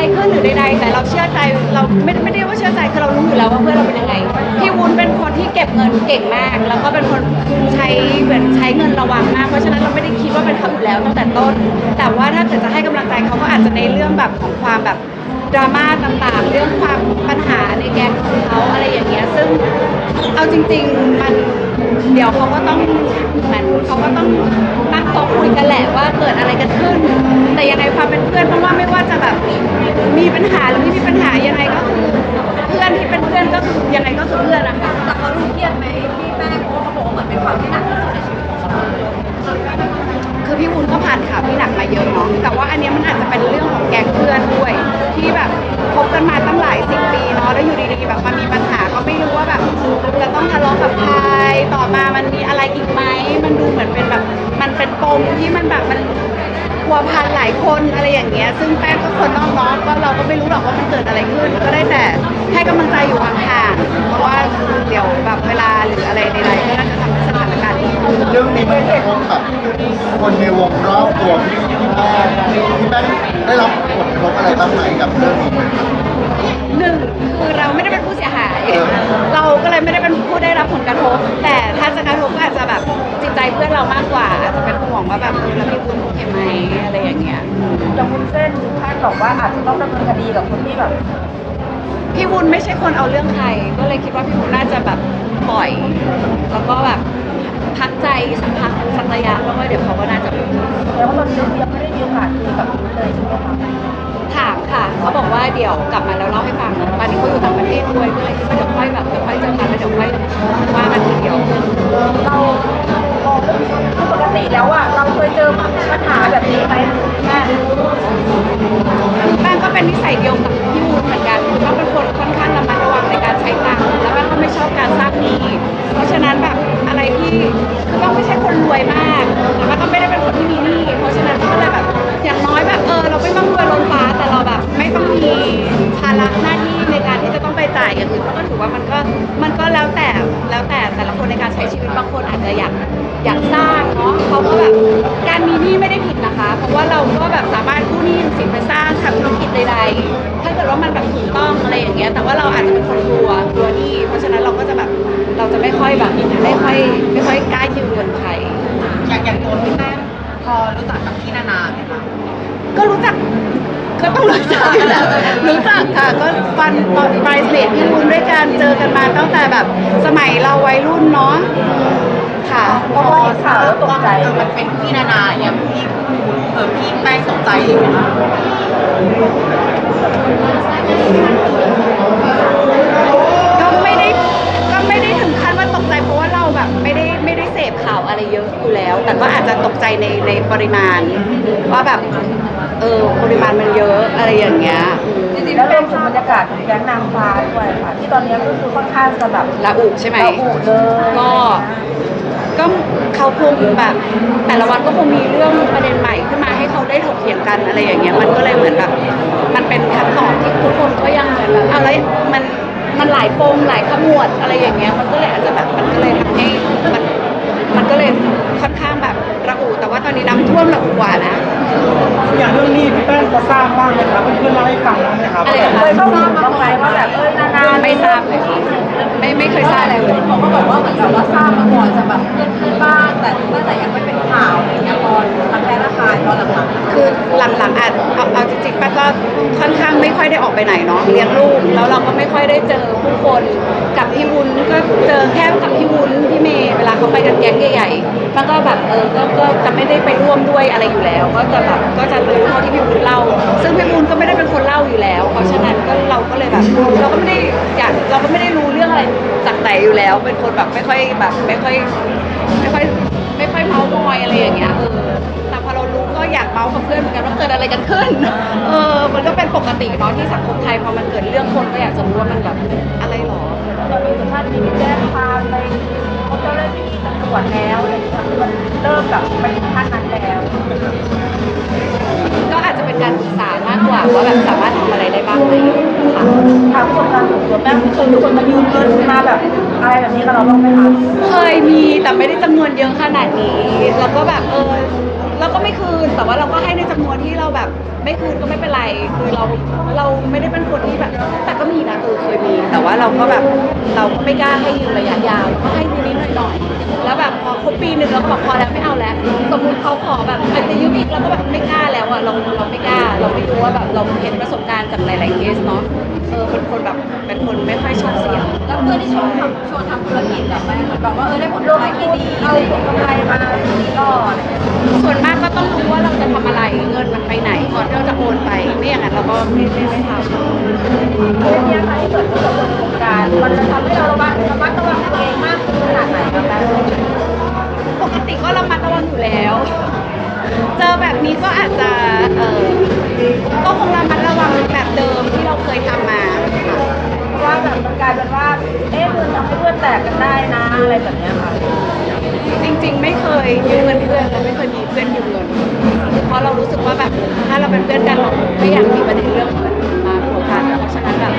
อะไรขึ้นหรือใดๆแต่เราเชื่อใจเราไม่ไม่ได้ว่าเชื่อใจคือเรารู้อยู่แล้วว่าเพื่อนเราเป็นยังไงพี่วุ้นเป็นคนที่เก็บเงินเก่งมาก แล้วก็เป็นคนใช้เหมือนใช้เงินระวังมากเพราะฉะนั้นเราไม่ได้คิดว่าเป็นเขาอยู่แล้วตั้งแต่ต้น แต่ว่าถ้าเกิดจะให้กำลังใจเขาก็อาจจะในเรื่องแบบของความแบบดราม่าต่างๆ เรื่องความปัญหา ในแก๊งของเขาอะไรอย่างเงี้ยซึ่งเอาจริง ๆ มันเดี๋ยวเขาก็ต้องเหมือนเขาก็ต้องนั่งโต๊ะคุยกันแหละว่าเกิดอะไรกันขึ้น แต่ยังไงความเป็นเพื่อนเพราะว่าไม่ว่าจะแบบมีปัญหาหรือไม่มีปัญหายังไงก็คือเพื่อนที่เป็นเพื่อนก็คือยังไงก็คือเพื่อนนะคะ แต่เขาดูเครียดไหมพี่แป้งเพราะว่าเขาบอกว่าเหมือนเป็นความที่หนักที่สุดในชีวิตของเขาคือพี่วุ้นก็ผ่านข่าวที่หนักมาเยอะเนาะแต่ว่าอันเนี้ยมันอาจจะเป็นเรื่องของแก๊งเพื่อนด้วย ที่แบบคบกันมาตั้งหลายสิบปีเนาะ แล้วอยู่ดีๆแบบมามีปัญหาก็ไม่รู้ว่าแบบจะต้องทะเลาะกับใครต่อมามันมีอะไรอีกไหมมันดูเหมือนเป็นแบบมันเป็นปมที่มันแบบมันพัวพันหลายคนอะไรอย่างเงี้ย ซึ่งแป้งก็คนนอกน้องก็เราก็ไม่รู้หรอกว่ามันเกิดอะไรขึ้น ก็ได้แต่ให้กำลังใจอยู่ห่างๆเพราะว่าเดี๋ยวแบบเวลาหรืออะไรใดๆก็น่าจะทำให้สถานการณ์ดีขึ้น เรื่องนี้มันกระทบกับคนในวงรอบตัวพี่พี่แป้งพี่แป้งได้รับผลกระทบอะไรบ้างไหมกับเรื่องนี้ หนึ่งคือเราไม่ได้เป็นผู้เสียหายเออเราก็เลยไม่ได้เป็นผู้ได้รับผลกระทบ แต่ถ้าจะกระทบก็อาจจะแบบจิตใจเพื่อนเรามากกว่าอาจจะเป็นห่วงว่าแบบเออแล้วพี่บุญโอเคไหมอะไรอย่างเงี้ยอย่างคุณเส้นท่านบอกว่าอาจจะต้องดำเนินคดีกับคนที่แบบพี่บุญไม่ใช่คนเอาเรื่องใคร ก็เลยคิดว่าพี่บุญน่าจะแบบปล่อย แล้วก็แบบพักใจสักพักสักระยะแล้วก็เดี๋ยวเขาก็น่าจะแล้วตอนนี้ยังไม่ได้มีโอกาสคุยกับคุณเลยใช่ไหมคะถามค่ะ เดี๋ยวกลับมาแล้วเล่าให้ฟังนะตอนนี้เขาอยู่ต่างประเทศด้วยก็เลยคิดว่าเดี๋ยวค่อยแบบเดี๋ยวค่อยเจอกันแล้วเดี๋ยวค่อยว่ากันทีเดียว เราปกติแล้วอะเราเคยเจอปัญหาแบบนี้ไหมแม่แป้งก็เป็นนิสัยเดียวกับพี่วูดเหมือนกันก็เป็นคนค่อนข้างระมัดระวังในการใช้ตังค์แล้วแป้งก็ไม่ชอบการสร้างหนี้เพราะฉะนั้นแบบอะไรที่คือแป้งไม่ใช่คนรวยมากแต่ว่ก็ไม่ได้เป็นคนที่มีหนี้เพราะฉะนั้นก็เลยแบบอย่างน้อยแบบเออเราไม่ต้องรวย แต่ว่าเราอาจจะเป็นคนกลัวกลัวหนี้เพราะฉะนั้นเราก็จะแบบเราจะไม่ค่อยแบบไม่ค่อยไม่ค่อยกล้ายืมเงินใครอย่างอย่างตัวพี่แป้งพอรู้จักกับพี่นานาไหมคะก็รู้จักก็ต้องรู้จักอยู่แล้วรู้จักค่ะก็ฟันตอนปลายเสร็จพี่วุ้นด้วยกันเจอกันมาตั้งแต่แบบสมัยเราวัยรุ่นเนาะค่ะเพราะว่าเห็นข่าวแล้วตกใจเออมันเป็นพี่นานาเนี่ยพี่เออพี่แป้งตกใจเลยไหมคะ แบบเออปริมาณมันเยอะอะไรอย่างเงี้ยจริงๆแล้วรวมถึงบรรยากาศของแก๊งนางฟ้าด้วยค่ะที่ตอนนี้ก็คือค่อนข้างจะแบบระอุใช่ไหมระอุเลยก็ ก็เขาคงแบบแต่ละวันก็คงมีเรื่องประเด็นใหม่ขึ้นมาให้เขาได้ถกเถียงกันอะไรอย่างเงี้ยมันก็เลยเหมือนแบบมันเป็นคำตอบที่ทุกคนก็ยังเหมือนแบบอะไรมันมันหลายปมหลายขมวดอะไรอย่างเงี้ยมันก็เลยอาจจะแบบมันก็เลยทำให้มันมันก็เลยค่อนข้างแบบระอุแต่ว่าตอนนี้น้ำท่วมระอุกว่านะ อย่างเรื่องนี้พี่แป้งก็ ทราบบ้างไหมครับเพื่อนๆเล่าให้ฟังบ้างไหมครับอะไรนะเคคะยเข้ามาบ้างไหมว่าแบบเอ้ยนานๆไม่ทราบเลยค่ะไม่ไม่เคยทราบอะไรเลยเขาก็บอกว่าเหมือนแบบว่าทราบมาก่อนจะแบบเพื่อนๆบ้างแต่ตั้งแต่ยังไม่เป็นข่าวอะไรเงี้ยตอนทางแรกราคาตอนหลังๆคือหลังๆอาจเอาเอาจริงๆป้าก็ค่อนข้างไม่ค่อยได้ออกไปไหนเนาะเลี้ยงลูกแล้วเราก็ไม่ค่อยได้เจอผู้คนกับพี่วุ้นก็เจอแค่กับพี่วุ้นพี่เมย์เวลาเขาไปกันแก๊งใหญ่ๆมันก็แบบเออก็ก็จะไม่ได้ไปร่วมด้วยอะไรอยู่แล้ว ก็จะแบบก็จะ ราะฉะนั้นก็เราก็เลยแบบเราก็ไม่ได้อยากเราก็ไม่ได้รู้เรื่องอะไรจากไหนอยู่แล้ว เป็นคนแบบไม่ค่อยแบบไม่ค่อยไม่ค่อยไม่ค่อยเมาส์มอยอะไรอย่างเงี้ยเออแต่พอเรารู้ก็อยากเมาส์กับเพื่อนเหมือนกันว่าเกิดอะไรกันขึ้นเออมันก็เป็นปกติเนาะที่สังคมไทยพอมันเกิดเรื่องคนก็อยากจะรู้ว่ามันแบบอะไรหรอเรามีสุชาติมีไปแจ้งความไปเขาเจ้าหน้าที่ตำรวจแล้วอะไรอย่างเงี้ยคือมันเริ่มแบบไปถึงขั้นนั้นแล้ว การณ์ส่วนตัวแม่เคยมีคนมายืมเงินมาแบบอะไรแบบนี้กับเราบ้างไหมคะ เคยมีแต่ไม่ได้จำนวนเยอะขนาดนี้ แล้วก็แบบเออ แบบไม่คืนก็ไม่เป็นไรคือเราเราไม่ได้เป็นคนที่แบบ แต่ก็มีนะเออเคยมี แต่ว่าเราก็แบบเราก็ไม่กล้าให้ยืมระยะยาวก็ให้นิดๆหน่อยๆแล้วแบบพอครบปีหนึ่งเราก็บอกพอแล้วไม่เอาแล้วสมมติเขาขอแบบอาจจะยืมอีกเราก็แบบไม่กล้าแล้วอะเราเราไม่กล้า เราไม่รู้ว่าแบบเราเห็นประสบการณ์จากหลายๆเคสเนาะเออเป็นคนแบบเป็นคนไม่ค่อยชอบเสี่ยงแล้วเพื่อนที่ชวนทำชวนทำธุรกิจแบบไหมเหมือนแบบว่าเออได้ผลกำไรที่ดีเอาผลกำไรมาดีก่อนอะไรอย่างเงี้ยส่วนมากก็ต้องรู้ว่าเราจะทำอะไรเงินมันไปไหนก่ อนที่เราจะโอนไปไม่อย่างนั้นเราก็ไม่ไม่ไม่ทำเรื่องนี้ค่ะที่เกิดขึ้นกับคนในวงการมันจะทำให้เราระมัดระมัดระวังตัวเองมากขึ้นขนาดไหนครับแม่ปกติก็ระมัดระวังอยู่แล้ว เจอแบบนี้ก็อาจจะเออก็คงระมัดระวังแบบเดิมที่เราเคยทำมาค่ะเพราะว่าแบบมันกลายเป็นว่าเอ๊ะมันทำให้เพื่อนแตกกันได้นะอะไรแบบเนี้ยค่ะจริง ๆ ไม่เคยยืมเงินเพื่อนและไม่เคยมี ถ้าเราเป็นเพื่อนกันเราไม่อยากมีประเด็นเรื่องเงินมาผัวพันเพราะฉะนั้นแบบ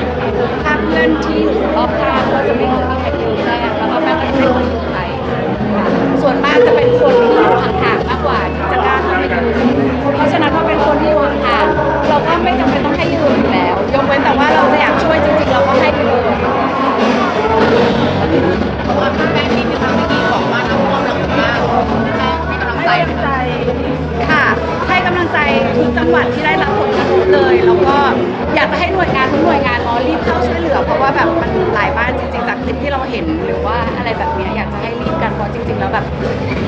ถ้าเพื่อนที่อยู่รอบข้างก็จะไม่เคยมีใครยืมแจ้งแล้วก็แม่ก็จะไม่เคยยืมใครส่วนมากจะเป็นคนที่อยู่ห่างๆมากกว่าที่จะกล้าเข้าไปยืมเพราะฉะนั้นพอเป็นคนที่อยู่ห่างๆเราก็ไม่จำเป็นต้องให้ยืมอยู่แล้วยกเว้นแต่ว่าเราอยากช่วยจริงๆเราก็ให้ไปเลย วัดที่ได้รับผลกระทบเลย แล้วก็อยากจะให้หน่วยงานทุกหน่วยงานเนาะรีบเข้าช่วยเหลือ เพราะว่าแบบมันหลายบ้านจริงๆจากคลิปที่เราเห็นหรือว่าอะไรแบบเนี้ยอยากจะให้รีบกันเพราะจริง ๆ แล้วแบบ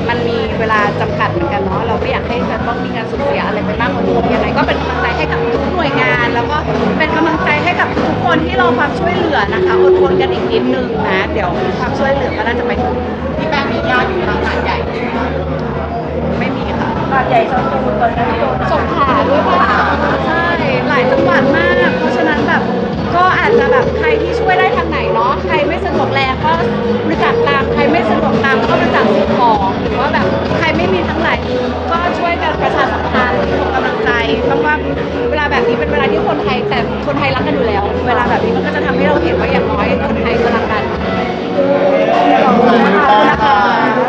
มันมีเวลาจำกัดเหมือนกันเนาะเราไม่อยากให้จะต้องมีการสูญเสียอะไรไปมากกว่านี้ยังไงก็เป็นกำลังใจให้กับทุกหน่วยงาน แล้วก็เป็นกำลังใจให้กับทุกคนที่รอความช่วยเหลือนะคะอดทนกันอีกนิดนึงนะเดี๋ยวความช่วยเหลือก็น่าจะไปถึงพี่แป้งมีญาติอยู่ทางหาดใหญ่ ไม่มีค่ะบาดใหญ่สตูนตอนนี้ที่โดน บริจาคตามใครไม่สะดวกตามก็บริจาคสิ่งของหรือว่าแบบใครไม่มีทั้งหลายก็ช่วยกันประชาสัมพันธ์ส่งกำลังใจต้องว่าเวลาแบบนี้เป็นเวลาที่คนไทยแต่คนไทยรักกันอยู่แล้ว เวลาแบบนี้มันก็จะทำให้เราเห็นว่าอย่างน้อยคนไทยก็รักกันขอบคุณนะคะขอบคุณนะคะเกิดอะไรนะคะ